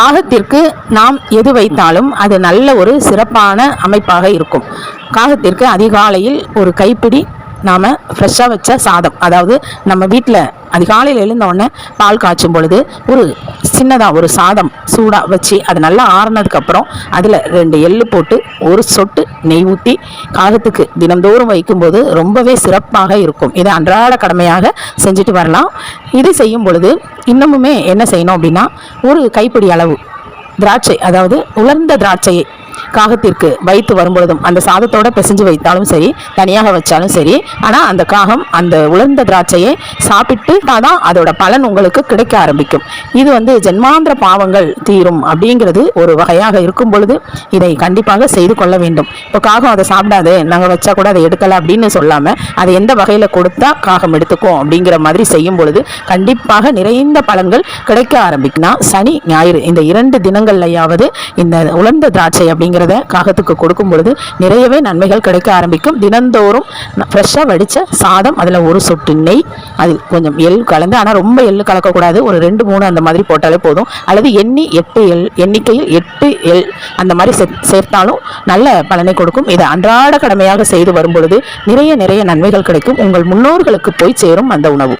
காகத்திற்கு நாம் எது வைத்தாலும் அது நல்ல ஒரு சிறப்பான அமைப்பாக இருக்கும். காகத்திற்கு அதிகாலையில் ஒரு கைப்பிடி நாம் ஃப்ரெஷ்ஷாக வச்ச சாதம். அதாவது நம்ம வீட்டில் அதிகாலையில் எழுந்த உடனே பால் காய்ச்சும் பொழுது ஒரு சின்னதாக ஒரு சாதம் சூடாக வச்சு அது நல்லா ஆறுனதுக்கப்புறம் அதில் ரெண்டு எள்ளு போட்டு ஒரு சொட்டு நெய் ஊற்றி காகத்துக்கு தினந்தோறும் வைக்கும்போது ரொம்பவே சிறப்பாக இருக்கும். இதை அன்றாட கடமையாக செஞ்சுட்டு வரலாம். இது செய்யும் பொழுது இன்னமுமே என்ன செய்யணும் அப்படின்னா ஒரு கைப்பிடி அளவு திராட்சை அதாவது உலர்ந்த திராட்சையை காகத்திற்கு வைத்து வரும்பொழுதும் அந்த சாதத்தோட பிசைஞ்சு வைத்தாலும் சரி தனியாக வச்சாலும் சரி ஆனால் அந்த காகம் அந்த உலர்ந்த திராட்சையை சாப்பிட்டு தான் அதோட பலன் உங்களுக்கு கிடைக்க ஆரம்பிக்கும். இது வந்து ஜென்மாந்திர பாவங்கள் தீரும் அப்படிங்கிறது ஒரு வகையாக இருக்கும் பொழுது இதை கண்டிப்பாக செய்து கொள்ள வேண்டும். இப்போ காகம் அதை சாப்பிடாது நாங்கள் வச்சா கூட அதை எடுக்கலை அப்படின்னு சொல்லாமல் அதை எந்த வகையில் கொடுத்தா காகம் எடுத்துக்கும் அப்படிங்கிற மாதிரி செய்யும் பொழுது கண்டிப்பாக நிறைந்த பலன்கள் கிடைக்க ஆரம்பிக்கும்னா சனி ஞாயிறு இந்த இரண்டு தினங்கள்லையாவது இந்த உலர்ந்த திராட்சை அப்படிங்கிறத காகத்துக்கு கொடுக்கும் பொழுது நிறையவே நன்மைகள் கிடைக்க ஆரம்பிக்கும். தினந்தோறும் ஃப்ரெஷ்ஷாக வடித்த சாதம் அதில் ஒரு சொட்டு நெய் அதில் கொஞ்சம் எள் கலந்து ஆனால் ரொம்ப எள் கலக்கக்கூடாது. ஒரு ரெண்டு மூணு அந்த மாதிரி போட்டாலே போதும். அல்லது எண்ணி எட்டு எள் எண்ணிக்கையில் எட்டு எள் அந்த மாதிரி சே சேர்த்தாலும் நல்ல பலனை கொடுக்கும். இதை அன்றாட கடமையாக செய்து வரும் பொழுது நிறைய நிறைய நன்மைகள் கிடைக்கும். உங்கள் முன்னோர்களுக்கு போய் சேரும் அந்த உணவு.